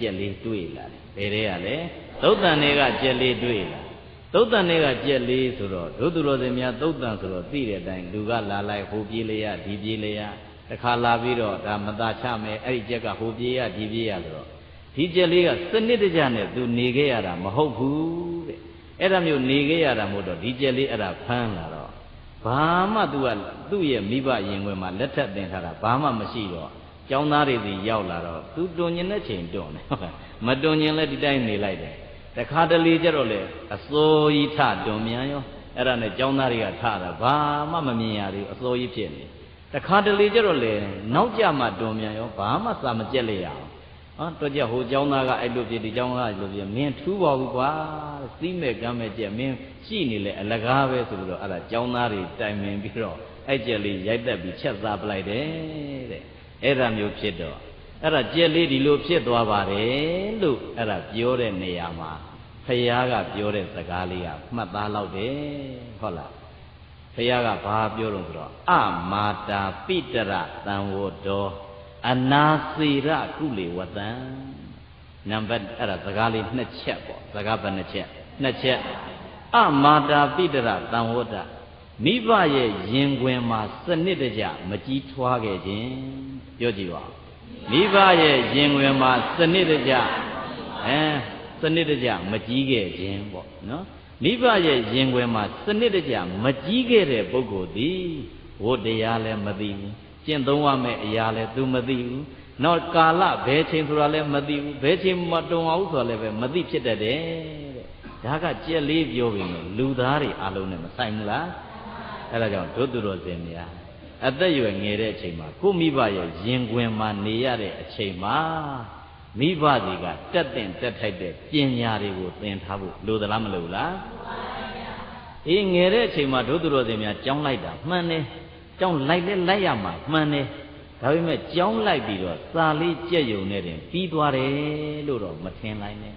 ကြက်လေးတွေ့လာတယ်ဘယ်တွေကလဲသုတ်တန်တွေကကြက်လေးတွေ့လာသုတ်တန်တွေကကြက်လေးဆိုတော့ဒုသူတော်စင်များသုတ်တန်ဆိုတော့သိတဲ့အတိုင်းလူကလာလိုက်ဟိုပြေးလေရဒီပြေးလေရတခါလာပြီးတော့ဒါမตาချမယ်အဲ့ဒီကြက်ကဟိုပြေးရဒီပြေးရဆိုတော့ဒီကြက်လေးကစနစ်တကျနဲ့သူနေခဲ့ရတာမဟုတ်ဘူးတဲ့အဲ့ဒါမျိုးနေခဲ့ရတာမို့တော့ဒီကြက်လေးအဲ့ဒါဖမ်းလာတော့ဘာမှသူကသူ့ရဲ့မိဘရင်ခွင်မှာလက်ထပ်တင်ထားတာဘာမှမရှိတော့ ကျောင်းသားတွေစီရောက်လာတော့သူတွန်ညင်တဲ့ချိန်တွန်တယ်ဟုတ်ကဲ့မတွန်ညင်လဲဒီတိုင်းနေလိုက်တယ်တခါတလေကျတော့လေအစိုးကြီးထတွန်မြန်ရောအဲ့ဒါနဲ့ကျောင်းသားတွေကထတာဘာမှမမြင်ရသေးဘူးအစိုးကြီးဖြစ်နေတခါတလေကျတော့လေနောက်ကြမှတွန်မြန်ရောဘာမှစာမကြက်လေရအောင်ဟောတော့ကြဟိုကျောင်းသားကအဲ့လိုဖြစ်ဒီကျောင်းသားကအဲ့လိုဖြစ်မင်းထူးပါဘူးကွာစီးမဲ့ကမ်းမဲ့ကြက်မင်းရှိနေလေအလကားပဲဆိုပြီးတော့အဲ့ဒါကျောင်းသားတွေတိုင်ပင်ပြီးတော့အဲ့ကြက်လေးရိုက်တက်ပြီးချက်သားပလိုက်တယ်တဲ့ အဲ့ဒါမျိုးဖြစ်တော့အဲ့ဒါကြက်လေးဒီလိုဖြစ်သွားပါတယ်လို့အဲ့ဒါပြောတဲ့နေရာမှာဖယားကပြောတဲ့စကားလေးကမှတ်သားလောက်တယ်ဟုတ်လားဖယားကဘာပြောတော့ဆိုတော့အမာတာပိတရတံဝတောအနာစေရကုလေဝတံနံပါတ်အဲ့ဒါစကားလေးနှစ်ချက်ပေါ့စကားဘယ်နှချက်နှစ်ချက်အမာတာပိတရတံဝတ မိဘရဲ့ရင်ခွင်မှာစနစ်တကျမကြီးထွားခဲ့ခြင်းပြောကြည့်ပါမိဘရဲ့ရင်ခွင်မှာစနစ်တကျအဲစနစ်တကျမကြီးခဲ့ခြင်းပေါ့နော်မိဘရဲ့ရင်ခွင်မှာစနစ်တကျမကြီးခဲ့တဲ့ပုဂ္ဂိုလ်သည်ဝတ်တရားလည်းမသိဘူးကျင့်သုံးရမယ့်အရာလည်း तू မသိဘူးနောက်ကာလဘယ်ချိန်ဆိုတာလည်းမသိဘူးဘယ်ချိန်မတုံအောင်ဆိုတာလည်းပဲမသိဖြစ်တတ်တယ်တဲ့ဒါကကြက်လေးပြောပြီးလူသားတွေအလုံးနဲ့မဆိုင်ဘူးလား အဲ့ဒါကြောင့်ဒုသူတော်စင်များအသက်ရွယ်ငယ်တဲ့အချိန်မှာကိုမိဘရဲ့ရင်ခွင်မှာနေရတဲ့အချိန်မှာမိဘတွေကတက်တဲ့တက်ထိုက်တဲ့ပညာတွေကိုသင်ထားဖို့လိုသလားမလိုဘူးလားအေးငယ်တဲ့အချိန်မှာဒုသူတော်စင်များကြောင်းလိုက်တာမှန်တယ်ကြောင်းလိုက်လဲလိုက်ရမှာမှန်တယ်ဒါပေမဲ့ကြောင်းလိုက်ပြီးတော့စာလေးကြက်ယုံနဲ့တင်ပြီးသွားတယ်လို့တော့မထင်နိုင်နဲ့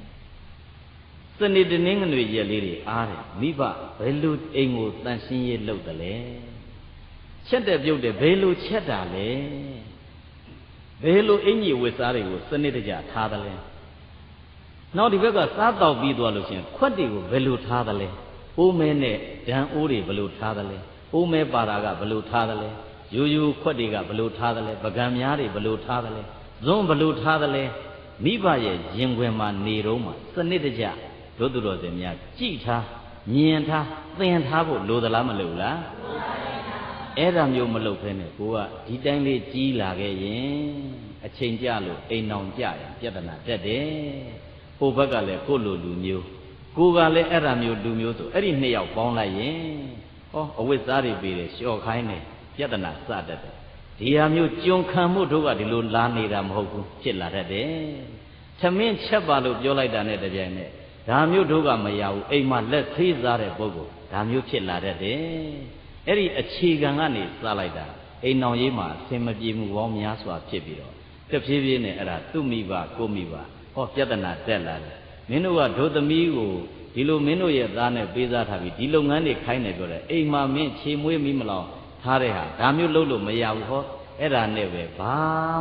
စနေတနင်္ဂနွေရက်လေးတွေအားတယ်မိဘဘယ်လိုအိမ်ကိုတန်ရှင်းရေးလုပ်တယ်လဲချက်တဲ့ပြုတ်တယ်ဘယ်လိုချက်တာလဲဘယ်လိုအင်ကြီးဝစ်စားတွေကိုစနစ်တကျထားတယ်လဲနောက်ဒီဘက်ကစားတော့ပြီးသွားလို့ရှင်ခွက်တွေကိုဘယ်လိုထားတယ်လဲအိုးမဲနဲ့ဒံအိုးတွေဘယ်လိုထားတယ်လဲအိုးမဲပါတာကဘယ်လိုထားတယ်လဲယူယူခွက်တွေကဘယ်လိုထားတယ်လဲပကံများတွေဘယ်လိုထားတယ်လဲဇွန်းဘယ်လိုထားတယ်လဲမိဘရဲ့ရင်ခွင်မှာနေတော့မှစနစ်တကျ ဒုသူတော်စင်များကြည်ထားမြင်ထားသင်ထားဖို့လိုသလားမလိုဘူးလားအဲ့ဒါမျိုးမလုပ်ဖ ೇನೆ ကိုကဒီတိုင်းလေးကြီးလာခဲ့ရင်အချိန်ကြလို့အိမ်အောင်ကြရင်ပြဿနာတက်တယ်ဟိုဘက်ကလည်းကိုလိုလူမျိုးကိုကလည်းအဲ့ဒါမျိုးလူမျိုးဆိုအဲ့ဒီနှစ်ယောက်ပေါင်းလိုက်ရင်ဟောအဝိဇ္ဇာတွေပြီးတယ်လျှော့ခိုင်းတယ်ပြဿနာစတတ်တယ်ဒီဟာမျိုးကြုံခံမှုတို့ကဒီလိုလာနေတာမဟုတ်ဘူးဖြစ်လာတတ်တယ်သမင်းချက်ပါလို့ပြောလိုက်တာနဲ့တပြိုင်နက် ဒါမျိုးတို့ကမရဘူးအိမ်မှာလက်သေးစားတဲ့ပုဂ္ဂိုလ်ဒါမျိုးဖြစ်လာတတ်တယ်အဲ့ဒီအခြေခံကနေစလိုက်တာအိမ်နောင်ရေးမှာအစင်မပြေမှုပေါင်းများစွာဖြစ်ပြီးတော့တဖြည်းဖြည်းနဲ့အဲ့ဒါသူ့မိဘကိုမိဘဟောပြဿနာတက်လာတယ်မင်းတို့ကဒုသမီးကိုဒီလိုမင်းတို့ရဲ့သားနဲ့ပေးစားထားပြီးဒီလုပ်ငန်းတွေခိုင်းနေပြောတယ်အိမ်မှာမင်းခြေမွေးမိမလောင်ထားတဲ့ဟာဒါမျိုးလုပ်လို့မရဘူးဟောအဲ့ဒါနဲ့ပဲဘာ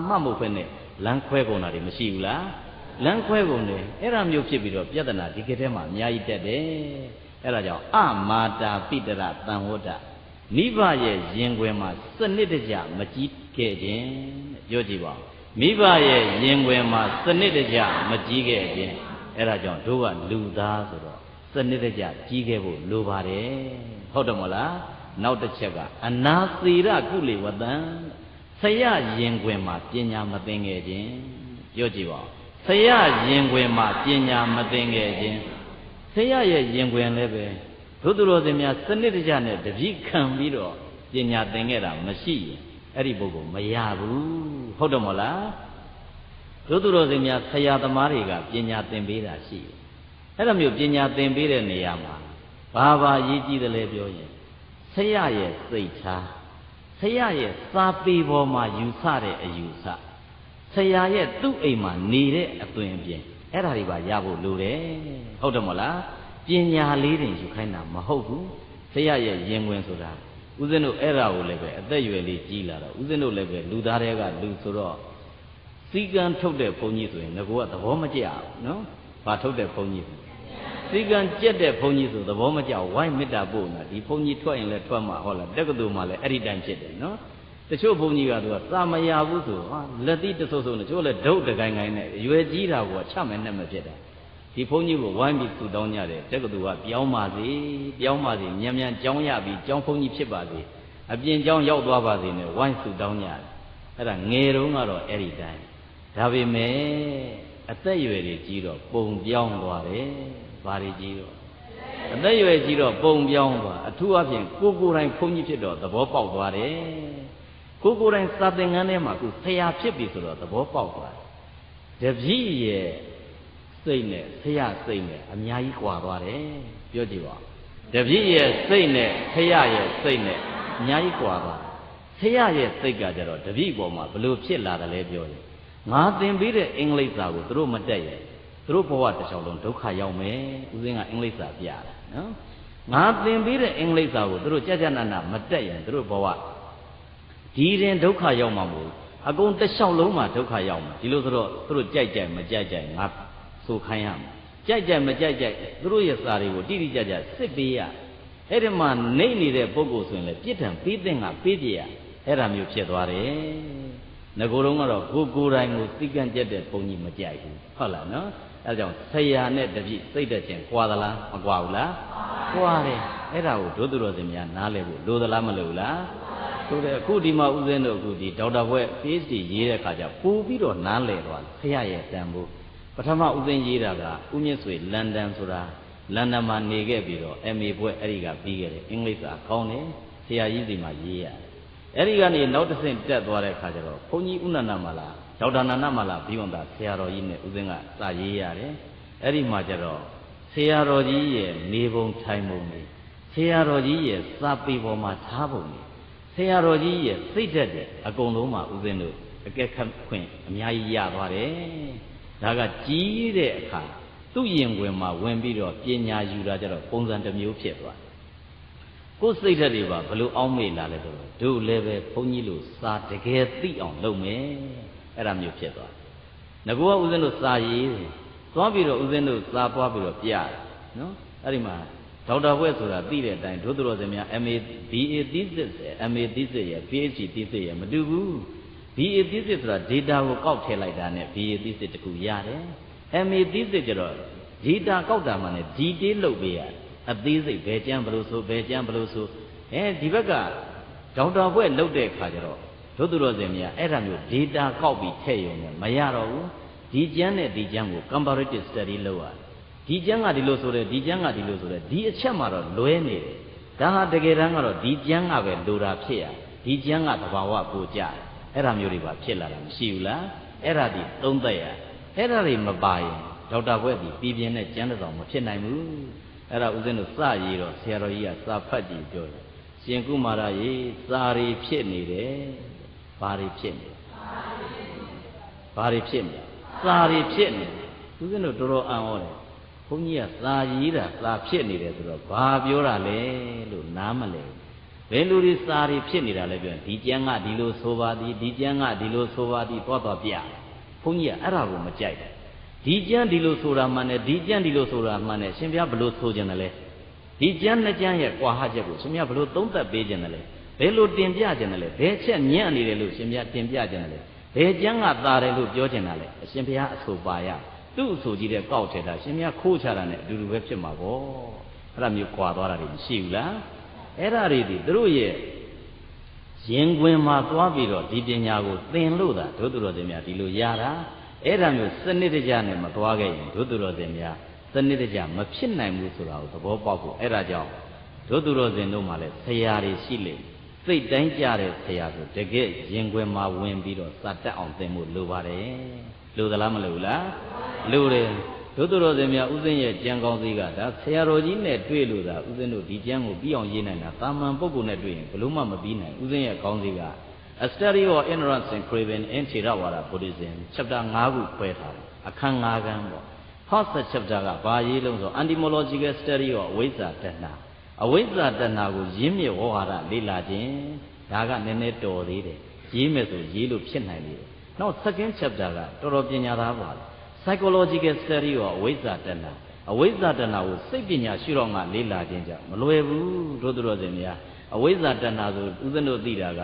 မှမဟုတ်ဖ ೇನೆ လမ်းခွဲကုန်တာတွေမရှိဘူးလား လမ်းခွဲကုန်တယ်အဲ့ဒါမျိုးဖြစ်ပြီးတော့ပြဿနာဒီကထဲမှာအများကြီးတက်တယ်အဲ့ဒါကြောင့်အမာတာပိတရတန်ဝတ္တမိဘရဲ့ရင်ခွင်မှာစနစ်တကျမကြည့်ခဲ့ခြင်းပြောကြည့်ပါမိဘရဲ့ရင်ခွင်မှာစနစ်တကျမကြည့်ခဲ့ခြင်းအဲ့ဒါကြောင့်တို့ကလူသားဆိုတော့စနစ်တကျကြီးခဲ့ဖို့လိုပါတယ်ဟုတ်တယ်မဟုတ်လားနောက်တစ်ချက်ကအနာသေရကုလေဝတံဆရာရင်ခွင်မှာပညာမသိငယ်ခြင်းပြောကြည့်ပါ ဆရာရင်ခွင်မှာပညာမသိငယ်ခြင်းဆရာရဲ့ရင်ခွင်လည်းပဲဘုသူတော်စင်များစနစ်တကျနဲ့တပည့်ခံပြီးတော့ပညာသင်ခဲ့တာမရှိရင်အဲ့ဒီပုဂ္ဂိုလ်မရဘူးဟုတ်တယ်မဟုတ်လားဘုသူတော်စင်များဆရာသမားတွေကပညာသင်ပေးတာရှိတယ်အဲ့လိုမျိုးပညာသင်ပေးတဲ့နေရာမှာဘာဘာရည်ကြည်တယ်လဲပြောရင်ဆရာရဲ့စိတ်ထားဆရာရဲ့စာပေပေါ်မှာယူဆတဲ့အယူဆ ဆရာရဲ့သူ့အိမ်မှာနေတဲ့အသွင်အပြင်အဲ့ဒါတွေပါရဖို့လိုတယ်ဟုတ်တယ်မဟုတ်လားပညာလေးတင်ယူခိုင်းတာမဟုတ်ဘူးဆရာရဲ့ရင်ဝင်ဆိုတာဦးဇင်းတို့အဲ့ဒါကိုလည်းပဲအသက်အရွယ်လေးကြီးလာတော့ဦးဇင်းတို့လည်းပဲလူသားတွေကလူဆိုတော့စီကံထုတ်တဲ့ဘုန်းကြီးဆိုရင်ငါကသဘောမကျဘူးနော်ဘာထုတ်တဲ့ဘုန်းကြီးဆိုစီကံကြက်တဲ့ဘုန်းကြီးဆိုသဘောမကျဝိုင်းမေတ္တာပို့နေတာဒီဘုန်းကြီးထွက်ရင်လည်းထွက်မှာဟုတ်လားတက္ကသိုလ်မှာလည်းအဲ့ဒီတိုင်းဖြစ်တယ်နော် တချို့ဘုန်းကြီးကသူကသာမရဘူးဆိုဟာလက်တိတဆုပ်ဆုပ်နဲ့ကျိုးလည်းဒုတ်တကိုင်းကိုင်းနဲ့ရွယ်ကြီးတာကချမယ်နဲ့မဖြစ်တာဒီဘုန်းကြီးကိုဝိုင်းပြီးသူတောင်းကြတယ်တက္ကသိုလ်ကပြောင်းပါစေပြောင်းပါစေမြန်မြန်ကြောင်းရပြီးကြောင်းဘုန်းကြီးဖြစ်ပါစေအပြင်ကြောင်းရောက်သွားပါစေနဲ့ဝိုင်းသူတောင်းကြတယ်အဲ့ဒါငယ်တုန်းကတော့အဲ့ဒီတိုင်းဒါပေမဲ့အသက်အရွယ်တွေကြီးတော့ပုံပြောင်းသွားတယ်ဘာတွေကြီးတော့အသက်အရွယ်ကြီးတော့ပုံပြောင်းသွားအထူးအဖြင့်ကိုကိုယ်တိုင်ဘုန်းကြီးဖြစ်တော့သဘောပေါက်သွားတယ် ကိုကိုယ်တိုင်စာသင်ခန်းထဲမှာကိုဆရာဖြစ်ပြီဆိုတော့သဘောပေါက်သွားတယ်တပည့်ရဲ့စိတ်နဲ့ဆရာစိတ်နဲ့အများကြီးကွာသွားတယ်ပြောကြည့်ပါတပည့်ရဲ့စိတ်နဲ့ဆရာရဲ့စိတ်နဲ့အများကြီးကွာသွားဆရာရဲ့စိတ်ကကြတော့တပည့်ပေါ်မှာဘလို့ဖြစ်လာတယ်လဲပြောတယ်ငါသင်ပေးတဲ့အင်္ဂလိပ်စာကိုသူတို့မတက်ရဲ့သူတို့ဘဝတစ်ချောင်းလုံးဒုက္ခရောက်မယ်ဦးစင်းကအင်္ဂလိပ်စာပြတာနော်ငါသင်ပေးတဲ့အင်္ဂလိပ်စာကိုသူတို့ကြကြနာနာမတက်ရင်သူတို့ဘဝ ဒီရင်ဒုက္ခရောက်မှာမဟုတ်အကုန်တစ်လျှောက်လုံးမှာဒုက္ခရောက်မှာဒီလိုဆိုတော့သူတို့ကြိုက်ကြိုက်မကြိုက်ကြိုက်ငါဆိုခိုင်းရမှာကြိုက်ကြိုက်မကြိုက်ကြိုက်သူတို့ရဲ့စာတွေကိုတိတိကျကျစစ်ပေးရအဲ့ဒီမှာနေနေတဲ့ပုဂ္ဂိုလ်ဆိုရင်လည်းပြစ်ဒဏ်ပေးတဲ့ငါပေးပြရအဲ့ဒါမျိုးဖြစ်သွားတယ်ငကိုယ်တော့ကတော့ကိုကိုယ်တိုင်ကိုသိကန့်ကျက်တဲ့ပုံကြီးမကြိုက်ဘူးဟုတ်လားနော်အဲဒါကြောင့်ဆရာနဲ့တပည့်စိတ်သက်ချင်းကွာသလားမကွာဘူးလားကွာတယ်အဲ့ဒါကိုဒုသူတော်စင်များနားလဲဖို့လိုသလားမလိုဘူးလား ဆိုတဲ့အခုဒီမှာဦးဇင်းတို့အခုဒီဒေါက်တာဘွဲ့ PhD ရေးတဲ့အခါကျပို့ပြီးတော့နားလဲသွားဆရာရဲ့တန်ဖိုးပထမဦးဇင်းရေးတာကဦးမြင့်ဆွေလန်ဒန်ဆိုတာလန်ဒန်မှာနေခဲ့ပြီးတော့ MA ဘွဲ့အဲ့ဒီကပြီးခဲ့တယ်အင်္ဂလိပ်စာကောင်းတယ်ဆရာကြီးစီမှာရေးရတယ်အဲ့ဒီကနေနောက်တစ်ဆင့်တက်သွားတဲ့အခါကျတော့ဘုန်းကြီးဥနန္ဒမလာဒေါက်တာနန္ဒမလာဘိဝန္တာဆရာတော်ကြီးနဲ့ဦးဇင်းကစာရေးရတယ်အဲ့ဒီမှာကျတော့ဆရာတော်ကြီးရဲ့နေပုံထိုင်ပုံတွေဆရာတော်ကြီးရဲ့စာပေပေါ်မှာထားပုံတွေဆ ရာတော်ကြီးရဲ့စိတ်သက်တဲ့အကုန်လုံးမှာဦးဇင်းတို့အကဲခတ်ခွင့်အများကြီးရသွားတယ်ဒါကကြီးတဲ့အခါသူ့ရင်ဝင်မှာဝင်ပြီးတော့ပညာယူတာကြတော့ပုံစံတစ်မျိုးဖြစ်သွားကိုယ်စိတ်ဓာတ်တွေပါဘလို့အောင်းမေ့လာလဲဆိုတော့တို့လည်းပဲဘုန်းကြီးလို့စာတကယ်သိအောင်လုပ်မယ်အဲ့ဒါမျိုးဖြစ်သွားတယ်ငကောကဦးဇင်းတို့စာရေးတယ်သွားပြီးတော့ဦးဇင်းတို့စာပွားပြီးတော့ပြရတယ်နော်အဲ့ဒီမှာ ဒေါက်တာဘွဲ့ဆိုတာသိတဲ့အတိုင်းဒုသတော်စင်များ MA BA thesis ရယ် MA thesis ရယ် PhD thesis ရယ်မတူဘူး BA thesis ဆိုတာ data ကိုကောက်ထည့်လိုက်တာနဲ့ BA thesis တခုရတယ် MA thesis ကျတော့ data ကောက်တာမှလည်း detail လုပ်ပေးရတယ်အသေးစိတ်ဘယ်ကျမ်းဘလို့ဆိုဘယ်ကျမ်းဘလို့ဆိုအဲဒီဘက်ကဒေါက်တာဘွဲ့လုပ်တဲ့အခါကျတော့ဒုသူတော်စင်များအဲ့ဒါမျိုး data ကောက်ပြီးထည့်ရုံနဲ့မရတော့ဘူးဒီကျမ်းနဲ့ဒီကျမ်းကို comparative study လုပ်ရတယ် ဒီကျမ်းကဒီလိုဆိုတယ်ဒီကျမ်းကဒီလိုဆိုတယ်ဒီအချက်မှတော့လွဲနေတယ်ဒါဟာတကယ်တမ်းကတော့ဒီကျမ်းကပဲလိုတာဖြစ်ရဒီကျမ်းကသဘာဝကိုကြတယ်အဲ့ဒါမျိုးတွေပါဖြစ်လာတာမရှိဘူးလားအဲ့ဒါဒီသုံးသက်ရအဲ့ဒါတွေမပါရင်ဒေါက်တာဘွဲ့ဒီပြည်ပြင်းတဲ့ကျမ်းတစ်စောင်မဖြစ်နိုင်ဘူးအဲ့ဒါဦးဇင်းတို့စရေးတော့ဆရာတော်ကြီးကစာဖတ်ကြည့်ပြောတယ်ရှင်ကုမာရရေစာရီဖြစ်နေတယ်ဘာတွေဖြစ်နေဘာတွေဖြစ်နေစာရီဖြစ်နေဦးဇင်းတို့တော်တော်အံ့ဩတယ် ဘုန်းကြီးကစာရေးတာစာဖြစ်နေတယ်ဆိုတော့ဘာပြောတာလဲလို့နားမလဲဘယ်လူတွေစာရီဖြစ်နေတာလဲပြောရင်ဒီကျမ်းကဒီလိုဆိုပါသည်ဒီကျမ်းကဒီလိုဆိုပါသည်တော့တော့ပြဘုန်းကြီးကအဲ့ဒါကိုမကြိုက်ဘူးဒီကျမ်းဒီလိုဆိုတာမှန်တယ်ဒီကျမ်းဒီလိုဆိုတာမှန်တယ်ရှင်ဘုရားဘလို့ဆိုကြတယ်လဲဒီကျမ်းနှစ်ကျမ်းရဲ့ကွာဟချက်ကိုရှင်ဘုရားဘလို့သုံးသပ်ပေးကြတယ်လဲဘယ်လိုတင်ပြကြတယ်လဲဘယ်ချက်ညံ့နေတယ်လို့ရှင်ဘုရားတင်ပြကြတယ်လဲဘယ်ကျမ်းကသာတယ်လို့ပြောကြတယ်လဲအရှင်ဘုရားအဆိုပါရ သူ့အဆိုကြီးတဲ့ကောက်ထည့်တာရှင်ဘုရားခိုးချတာနဲ့အတူတူပဲဖြစ်မှာပေါ့အဲ့ဒါမျိုးကွာသွားတာတွေမရှိဘူးလားအဲ့ဒါတွေဒီသူတို့ရဲ့ရင်ခွင်မှာသွားပြီးတော့ဒီပညာကိုသင်လို့သာဒုသူတော်စင်များဒီလိုရတာအဲ့ဒါမျိုးစနစ်တကျနဲ့မသွားခဲ့ရင်ဒုသူတော်စင်များစနစ်တကျမဖြစ်နိုင်ဘူးဆိုတာကိုသဘောပေါက်ဖို့အဲ့ဒါကြောင့်ဒုသူတော်စင်တို့မှလည်းဆရာတွေရှိလေစိတ်တိုင်းကြတဲ့ဆရာဆိုတကယ်ရင်ခွင်မှာဝင်ပြီးတော့စတတ်အောင်သင်ဖို့လိုပါတယ် လိုသလားမလိုဘူးလားလိုတယ်ဒုသူတော်စင်များဥစဉ်ရဲ့ကြံကောင်းစည်းကဒါဆရာတော်ကြီးနဲ့တွေ့လို့သာဥစဉ်တို့ဒီကြံကိုပြီးအောင်ရေးနိုင်တာတာမန်ပုဂ္ဂိုလ်နဲ့တွေ့ရင်ဘလို့မှမပြီးနိုင်ဥစဉ်ရဲ့ကောင်းစည်းက A study of ignorance and craving in Theravada Buddhism chapter 5ခုခွဲထားတယ်အခန်း5ခန်းပေါ့ first chapter ကဘာရေးလုံးဆို entomological study of အဝိဇ္ဇာတဏ္ဍအဝိဇ္ဇာတဏ္ဍကိုရင်းမြစ်ဝေါဟာရလေ့လာခြင်းဒါကနည်းနည်းတော်သေးတယ်ရေးမယ်ဆိုရေးလို့ဖြစ်နိုင်တယ်ဒ နောက် second chapter ကတော်တော်ပညာသားပါလေ psychological study ရောအဝိဇ္ဇာတဏအဝိဇ္ဇာတဏကိုစိတ်ပညာရှုတော့ငါလေ့လာခြင်းကြောင့်မလွယ်ဘူးတို့တို့စင်များအဝိဇ္ဇာတဏဆိုဦးဇင်းတို့သိတာက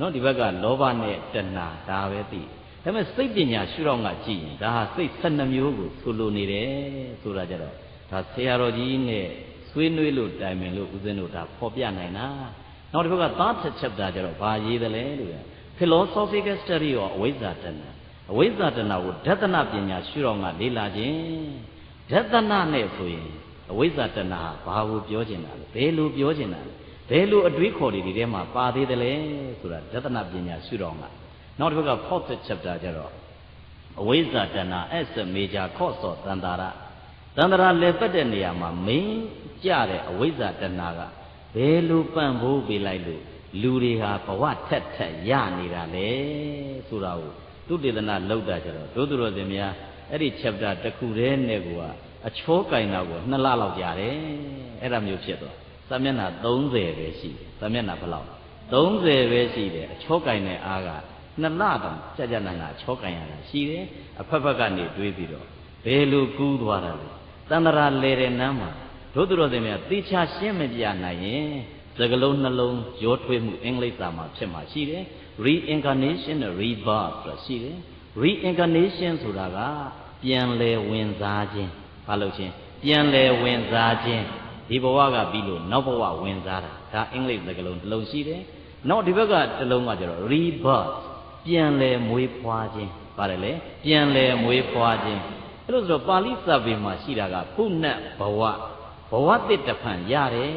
နော်ဒီဘက်ကလောဘနဲ့တဏဒါပဲသိဒါပေမဲ့စိတ်ပညာရှုတော့ငါကြည့်ရင်ဒါဟာစိတ်12မျိုးကိုဆိုလိုနေတယ်ဆိုတာကြတော့ဒါဆရာတော်ကြီးနဲ့ဆွေးနွေးလို့တိုင်ပင်လို့ဦးဇင်းတို့ဒါဖော်ပြနိုင်တာနောက်တစ်ဘက်က third chapter ကျတော့ဘာရေးသလဲလို့ philosophical study ရောအဝိဇ္ဇာတဏအဝိဇ္ဇာတဏကိုဒသနပညာရှုတော့ငါလေ့လာခြင်းဒသနနဲ့ဆိုရင်အဝိဇ္ဇာတဏဟာဘာကိုပြောချင်တာလဲဘယ်လိုပြောချင်တာလဲဘယ်လိုအတွေးခေါ်တွေဒီထဲမှာပါသေးတယ်လဲဆိုတာဒသနပညာရှုတော့ငါနောက်တစ်ဘက်က fourth chapter ကျတော့အဝိဇ္ဇာတဏ as a major cause of တန္တာရတန္တရာလည်းပတ်တဲ့နေရာမှာမင်းကြတဲ့အဝိဇ္ဇာတဏကဘယ်လိုပံ့ပိုးပေးလိုက်လို့ လူတွေဟာဘဝထက်ထက်ရနေတာလေဆိုတာကိုသူတေသနာလောက်တာကြတော့ဒုသူတော်စင်များအဲ့ဒီ chapter တစ်ခုတည်းနဲ့ကအချောကင်တာကိုနှစ်လလောက်ကြာတယ်အဲ့ဒါမျိုးဖြစ်သွားစာမျက်နှာ30ပဲရှိတယ်စာမျက်နှာဘယ်လောက်30ပဲရှိတယ်အချောကင်တဲ့အားကနှစ်လတောင်ကြာကြာနာနာချောကင်ရတာရှိတယ်အဖက်ဖက်ကနေတွေးပြီးတော့ဘယ်လိုကူးသွားတာလဲတန္တရာလေတဲ့နမ်းမှာဒုသူတော်စင်များသေချာရှင်းမပြနိုင်ရင် စကလုံးနှလုံးရောထွေးမှုအင်္ဂလိပ်စာမှာဖြစ်မှာရှိတယ် reincarnation နဲ့ rebirth ဆိုတာရှိတယ် reincarnation ဆိုတာကပြန်လဲဝင်စားခြင်းဘာလို့ချင်းပြန်လဲဝင်စားခြင်းဒီဘဝကပြီးလို့နောက်ဘဝဝင်စားတာဒါအင်္ဂလိပ်စကားလုံးတစ်လုံးရှိတယ်နောက်ဒီဘက်ကတစ်လုံးကကျတော့ rebirth ပြန်လဲမွေးဖွားခြင်းပါတယ်လေပြန်လဲမွေးဖွားခြင်းအဲ့လိုဆိုတော့ပါဠိစာပေမှာရှိတာကပုဏ္ဏဘဝဘဝတစ်တဖန်ရတယ်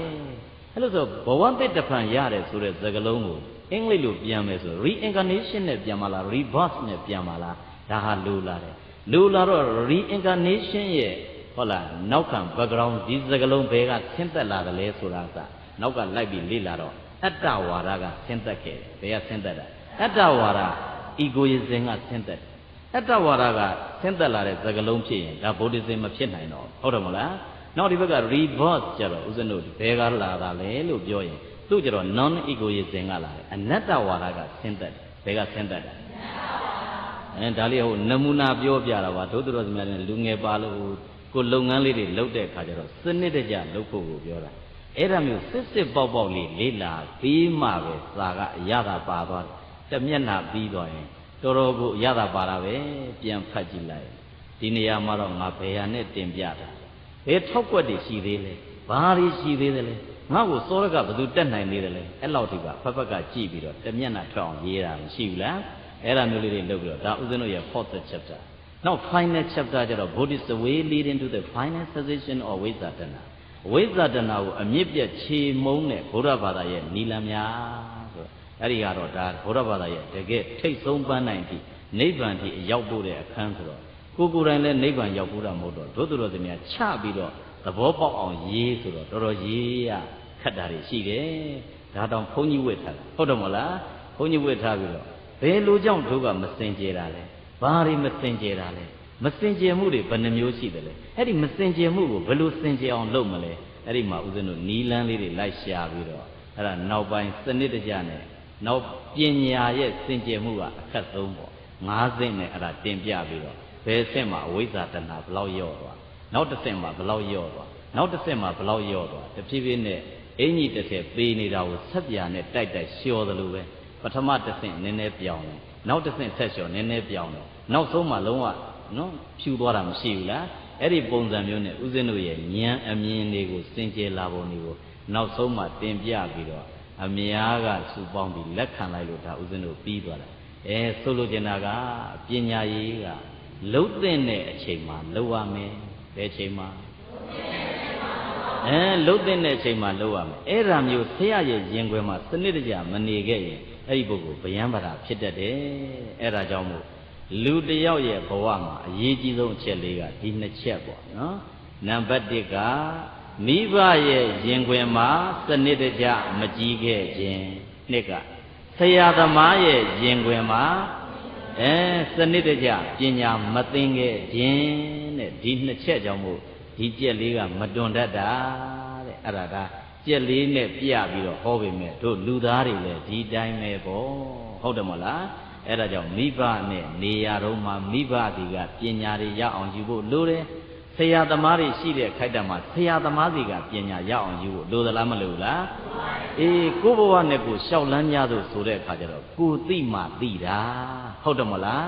အဲ့လိုဆိုဘဝတစ်တဖန်ရတယ်ဆိုတဲ့စကားလုံးကိုအင်္ဂလိပ်လိုပြန်မယ်ဆို reincarnation နဲ့ပြန်ပါလား rebirth နဲ့ပြန်ပါလားဒါဟာလိုလာတယ်လိုလာတော့ reincarnation ရဲ့ဟုတ်လားနောက်ခံ background ဒီစကလုံးဘယ်ကဆင်းသက်လာတယ်လဲဆိုတာကနောက်ကလိုက်ပြီးလေ့လာတော့အတ္တဝါဒကဆင်းသက်ခဲ့တယ်ဘယ်ကဆင်းသက်တာအတ္တဝါဒ egoism ကဆင်းသက်အတ္တဝါဒကဆင်းသက်လာတဲ့စကလုံးဖြစ်ရင်ဒါ buddhism မဖြစ်နိုင်တော့ဟုတ်တယ်မလား နောက်ဒီဘက်က rebirth ကျတော့ဦးဇင်းတို့ဘယ်ကလာတာလဲလို့ပြောရင်သူ့ကျတော့ non egoism ကလာတယ်အနတ္တဝါဒကဆင်းသက်ဘယ်ကဆင်းသက်တာအဲဒါလေးဟိုနမူနာပြောပြတာပါဒုသတော်စမြတ်နဲ့လူငယ်ပါလို့ကိုလုပ်ငန်းလေးတွေလုပ်တဲ့အခါကျတော့စနစ်တကျလုပ်ဖို့ကိုပြောတာအဲ့ဒါမျိုးစစ်စစ်ပေါက်ပေါက်လေးလေးလာပြီးမှပဲစာကအရသာပါသွားတယ်တမျက်နှာပြီးသွားရင်တော်တော်ကိုအရသာပါတာပဲပြန်ဖတ်ကြည့်လိုက်ဒီနေရာမှာတော့ငါဘယ်ဟာနဲ့တင်ပြတာ ဘယ်ထောက်ွက်တွေရှိသေးလဲဘာတွေရှိသေးသလဲငါ့ကိုစောရကဘယ်သူတက်နိုင်နေတယ်လဲအဲ့လောက်ထိပါဖက်ဖက်ကကြည့်ပြီးတော့တမျက်နှာထောက်အောင်ရေးတာမရှိဘူးလားအဲ့ဒါမျိုးလေးတွေလုပ်ပြီးတော့ဒါဥစဉ်တို့ရဲ့ fourth chapter နောက် final chapter ကျတော့ Buddhist way leading to the final cessation of ဝိဇ္ဇာတဏဝိဇ္ဇာတဏကိုအမြင့်ပြတ်ခြေမုံတဲ့ဘုရားဘာသာရဲ့နီလများဆိုအဲ့ဒီကတော့ဒါဘုရားဘာသာရဲ့တကယ်ထိတ်ဆုံးပန်းနိုင်ပြီနိဗ္ဗာန်ထိအရောက်ဖို့တဲ့အခန်းဆိုတော့ ကိုကိုယ်တိုင်လည်းနိဗ္ဗာန်ရောက်ဖို့တာမဟုတ်တော့ဒုသူတော်စမြချပြီးတော့သဘောပေါက်အောင်ရေးဆိုတော့တော်တော်ရေးရခက်တာတွေရှိတယ်ဒါတောင်ဘုန်းကြီးဝတ်ထားတာဟုတ်တယ်မဟုတ်လားဘုန်းကြီးဝတ်ထားပြီးတော့ဘယ်လိုကြောင့်တို့ကမစင်ကြယ်တာလဲဘာတွေမစင်ကြယ်တာလဲမစင်ကြယ်မှုတွေဘယ်နှမျိုးရှိတယ်လဲအဲ့ဒီမစင်ကြယ်မှုကိုဘယ်လိုစင်ကြယ်အောင်လုပ်မလဲအဲ့ဒီမှာဦးဇင်းတို့နီလန်းလေးတွေလိုက်ရှာပြီးတော့အဲ့ဒါနောက်ပိုင်းစနစ်တကျနဲ့နောက်ပညာရဲ့စင်ကြယ်မှုကအခက်ဆုံးပေါ့ငါးဆင့်နဲ့အဲ့ဒါတင်ပြပြီးတော့ ဘယ်ဆင့်မှာအဝိဇ္ဇာတဏဘယ်လောက်ယော့သွားနောက်တစ်ဆင့်မှာဘယ်လောက်ယော့သွားနောက်တစ်ဆင့်မှာဘယ်လောက်ယော့သွားတဖြည်းဖြည်းနဲ့အင်ကြီးတစ်ထည်ပေးနေတာကိုဆက်ပြာနဲ့တိုက်တိုက်လျှော်သလိုပဲပထမတစ်ဆင့်နည်းနည်းပြောင်းတယ်နောက်တစ်ဆင့်ဆက်လျှော်နည်းနည်းပြောင်းတယ်နောက်ဆုံးမှလုံးဝနော်ဖြူသွားတာမရှိဘူးလားအဲ့ဒီပုံစံမျိုးနဲ့ဥစဉ်တို့ရဲ့ဉာဏ်အမြင်တွေကိုစင်ကြယ်လာပုံတွေကိုနောက်ဆုံးမှတင်ပြပြီးတော့အများကစုပေါင်းပြီးလက်ခံလိုက်လို့ဒါဥစဉ်တို့ပြီးသွားတာအဲဆိုလိုချင်တာကပညာရေးက လှုပ်တဲ့အချိန်မှာလှုပ်ရမယ်ဘယ်ချိန်မှာအဲလှုပ်တဲ့အချိန်မှာလှုပ်ရမယ်အဲ့ဒါမျိုးဆရာရဲ့ရင်ခွဲမှာစနစ်တကျမနေခဲ့ရင်အဲ့ဒီပုဂ္ဂိုလ်ဗျံပရာဖြစ်တတ်တယ်အဲ့ဒါကြောင့်မို့လူတယောက်ရဲ့ဘဝမှာအရေးကြီးဆုံးအချက်လေးကဒီနှစ်ချက်ပေါ့နော်နံပါတ်1ကမိဘရဲ့ရင်ခွင်မှာစနစ်တကျမကြည့်ခဲ့ခြင်းနှစ်ကဆရာသမားရဲ့ရင်ခွင်မှာ အဲစနစ်တကျပညာမသိခဲ့ခြင်းတဲ့ဒီနှစ်ချက်ကြောင့်မို့ဒီကြက်လေးကမတွန်တတ်တာတဲ့အဲ့ဒါကကြက်လေးနဲ့ပြပြီးတော့ဟောပေမဲ့တို့လူသားတွေလည်းဒီတိုင်းပဲပေါ့ဟုတ်တယ်မဟုတ်လားအဲ့ဒါကြောင့်မိဘနဲ့နေရတော့မှမိဘဒီကပညာတွေရအောင်ယူဖို့လိုတယ် ဆရာသမားတွေရှိတဲ့ခိုက်တံမှာဆရာသမားစီကပညာရအောင်ယူဖို့လိုသလားမလိုဘူးလားအေးကိုယ့်ဘဝနဲ့ကိုယ်ရှောက်လန်းကြသို့ဆိုတဲ့အခါကျတော့ကိုယ်သိမှသိတာဟုတ်တယ်မလား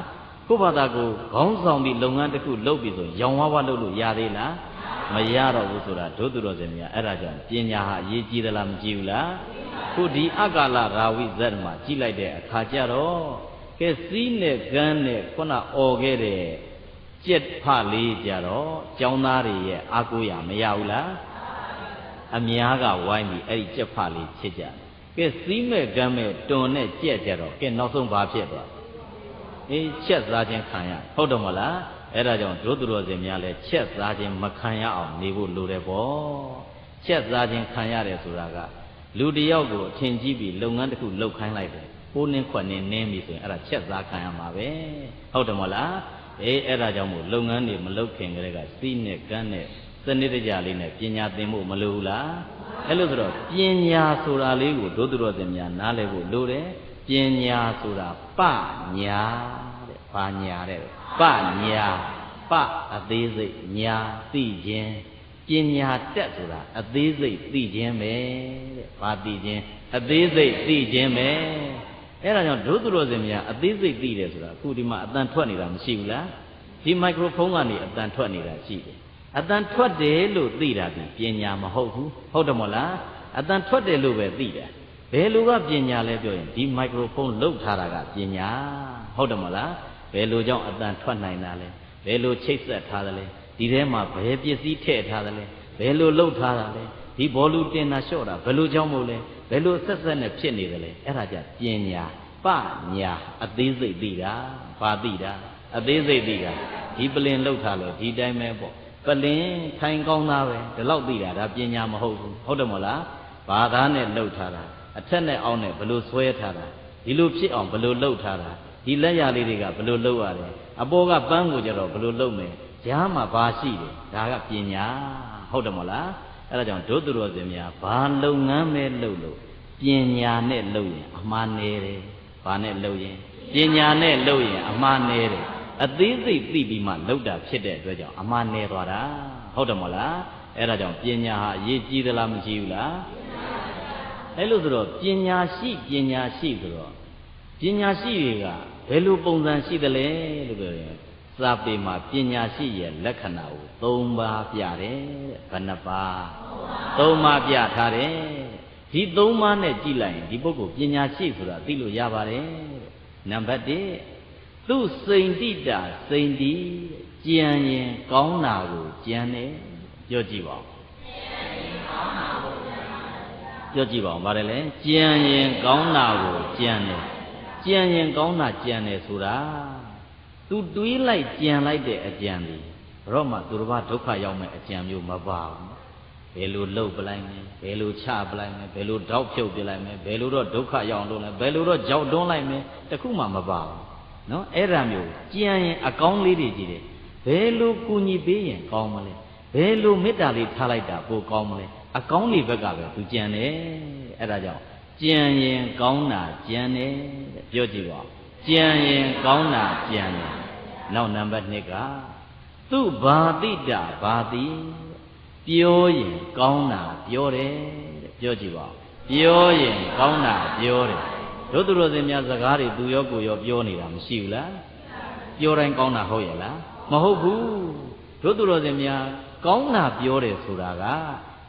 ကိုယ့်ဘာသာကိုခေါင်းဆောင်ပြီးလုပ်ငန်းတစ်ခုလုပ်ပြီးဆိုရောင်ဝါးဝါးလုပ်လို့ရသေးလားမရတော့ဘူးဆိုတာဒုသူတော်စင်များအဲ့ဒါကြောင့်ပညာဟာအရေးကြီးသလားမကြီးဘူးလားခုဒီအကာလရာဝိဇတ်မှာကြီးလိုက်တဲ့အခါကျတော့ကဲစီးနဲ့ကန်းနဲ့ခုနអော်ခဲ့တဲ့ ကြက်ဖလေးကြတော့ចောင်းသားတွေရဲ့အာကိုရမရဘူးလားအများကဝိုင်းပြီးအဲ့ဒီကြက်ဖလေးချစ်ကြတယ်ကဲစီးမဲ့ကမ်းမဲ့တွန်နဲ့ကြက်ကြတော့ကဲနောက်ဆုံးဘာဖြစ်သွားအေးချက်စားခြင်းခံရဟုတ်တယ်မလားအဲ့ဒါကြောင့်ဒုသူတော်စင်များလဲချက်စားခြင်းမခံရအောင်နေဖို့လိုတယ်ပေါ့ချက်စားခြင်းခံရတယ်ဆိုတာကလူတစ်ယောက်ကိုအထင်ကြီးပြီးလုပ်ငန်းတစ်ခုလုပ်ခိုင်းလိုက်တယ်ဟိုးနှင်းခွက်နှင်းနင်းပြီဆိုရင်အဲ့ဒါချက်စားခံရမှာပဲဟုတ်တယ်မလား အေးအဲ့ဒါကြောင့်မို့လုပ်ငန်းတွေမလုပ်ခင်ကတည်းကစီးနဲ့ကန်းနဲ့စနစ်တကျလေးနဲ့ပညာသင်ဖို့မလိုဘူးလားအဲ့လိုဆိုတော့ပညာဆိုတာလေးကိုဒုသူတော်စင်များနားလည်ဖို့လိုတယ်ပညာဆိုတာပညာတဲ့ဘာညာတဲ့ပညာပအသေးစိတ်ညာသိခြင်းပညာတက်ဆိုတာအသေးစိတ်သိခြင်းပဲတဲ့ဘာသိခြင်းအသေးစိတ်သိခြင်းပဲ အဲ့ဒါကြောင့်ဒုသူတော်စင်များအသေးစိတ်သိတယ်ဆိုတာအခုဒီမှာအတန်ထွက်နေတာမရှိဘူးလားဒီမိုက်ခရိုဖုန်းကနေအတန်ထွက်နေတာရှိတယ်အတန်ထွက်တယ်လို့သိတာဒီပညာမဟုတ်ဘူးဟုတ်တယ်မို့လားအတန်ထွက်တယ်လို့ပဲသိတယ်ဘယ်လိုကပညာလဲပြောရင်ဒီမိုက်ခရိုဖုန်းလုတ်ထားတာကပညာဟုတ်တယ်မို့လားဘယ်လိုကြောင့်အတန်ထွက်နိုင်တာလဲဘယ်လိုချိတ်ဆက်ထားတယ်လဲဒီထဲမှာဘယ်ပစ္စည်းထည့်ထားတယ်လဲ ဘယ်လိုလုတ်ထားတာလဲဒီဘောလူတင်တာလျှော့တာဘယ်လိုကြောင့်မို့လဲဘယ်လိုဆက်ဆက်နဲ့ဖြစ်နေတယ်လဲအဲ့ဒါကြပညာပညာအသေးစိတ်သိတာဘာသိတာအသေးစိတ်သိတာဒီပလင်လုတ်ထားလို့ဒီတိုင်းပဲပေါ့ပလင်ထိုင်ကောင်းသားပဲဒီလောက်သိတာဒါပညာမဟုတ်ဘူးဟုတ်တယ်မို့လားဘာသာနဲ့လှုပ်ထားတာအထက်နဲ့အောက်နဲ့ဘယ်လိုဆွဲထားတာဒီလိုဖြစ်အောင်ဘယ်လိုလှုပ်ထားတာဒီလက်ရလေးတွေကဘယ်လိုလှုပ်ရလဲအပေါ်ကပန်းကိုကြတော့ဘယ်လိုလှုပ်မယ်ကြားမှာဘာရှိတယ်ဒါကပညာ ဟုတ်တယ်မို့လားအဲ့ဒါကြောင့်ဒုသူတော်စင်များဘာလုပ်ငန်းပဲလုပ်လို့ပညာနဲ့လုပ်ရင်အမှားနေတယ်ဘာနဲ့လုပ်ရင်ပညာနဲ့လုပ်ရင်အမှားနေတယ်အသေးစိတ်သိပြီးမှလုပ်တာဖြစ်တဲ့အတွက်ကြောင့်အမှားနေသွားတာဟုတ်တယ်မို့လားအဲ့ဒါကြောင့်ပညာဟာအရေးကြီးသလားမကြီးဘူးလားအဲ့လိုဆိုတော့ပညာရှိပညာရှိဆိုတော့ပညာရှိတွေကဘယ်လိုပုံစံရှိသလဲလို့ပြောရင် စာပေမှာပညာရှိရဲ့လက္ခဏာကို၃ပါးပြတယ်တဲ့ဘယ်နှပါး၃ပါးပြထားတယ်ဒီ၃ပါးနဲ့ကြည့်လိုက်ရင်ဒီပုဂ္ဂိုလ်ပညာရှိဆိုတာသိလို့ရပါတယ်နံပါတ်1သူစိန်တိတာစိန်တိကြံရင်ကောင်းတာကိုကြံတယ်ပြောကြည့်ပါဦးပြောကြည့်ပါဦးဗါတယ်လေကြံရင်ကောင်းတာကိုကြံတယ်ကြံရင်ကောင်းတာကြံတယ်ဆိုတာ သူတွေးလိုက်ကြံလိုက်တဲ့အကြံဒီတော့မှသူတစ်ပါးဒုက္ခရောက်မဲ့အကြံမျိုးမပါဘူးဘယ်လိုလှုပ်ပလိုက်မယ်ဘယ်လိုချပလိုက်မယ်ဘယ်လိုတောက်ဖြုတ်ပြလိုက်မယ်ဘယ်လိုတော့ဒုက္ခရောက်လို့လဲဘယ်လိုတော့ကြောက်တွန်းလိုက်မယ်တခုမှမပါဘူးနော်အဲ့ဒါမျိုးကြံရင်အကောင်းလေးတွေကြီးတယ်ဘယ်လိုကူညီပေးရင်ကောင်းမလဲဘယ်လိုမေတ္တာလေးထားလိုက်တာပိုကောင်းမလဲအကောင်းလေးဘက်ကပဲသူကြံတယ်အဲ့ဒါကြောင့်ကြံရင်ကောင်းတာကြံတယ်တဲ့ပြောကြည့်ပါ ကြံရင်ကောင်းတာကြံတယ်နောက်နံပါတ်2ကသူဘာတိတာဘာတိပြောရင်ကောင်းတာပြောတယ်တဲ့ပြောကြည့်ပါပြောရင်ကောင်းတာပြောတယ်တို့သူတို့စင်များစကားတွေသူရောကိုရောပြောနေတာမရှိဘူးလားပြောတိုင်းကောင်းတာဟုတ်ရဲ့လားမဟုတ်ဘူးတို့သူတို့စင်များကောင်းတာပြောတယ်ဆိုတာက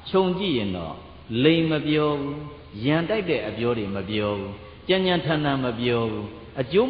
ခြုံကြည့်ရင်တော့လိမ်မပြောဘူးရန်တိုက်တဲ့အပြောတွေမပြောဘူးကြံ့ကြံ့ထန်ထန်မပြောဘူး အကျိုး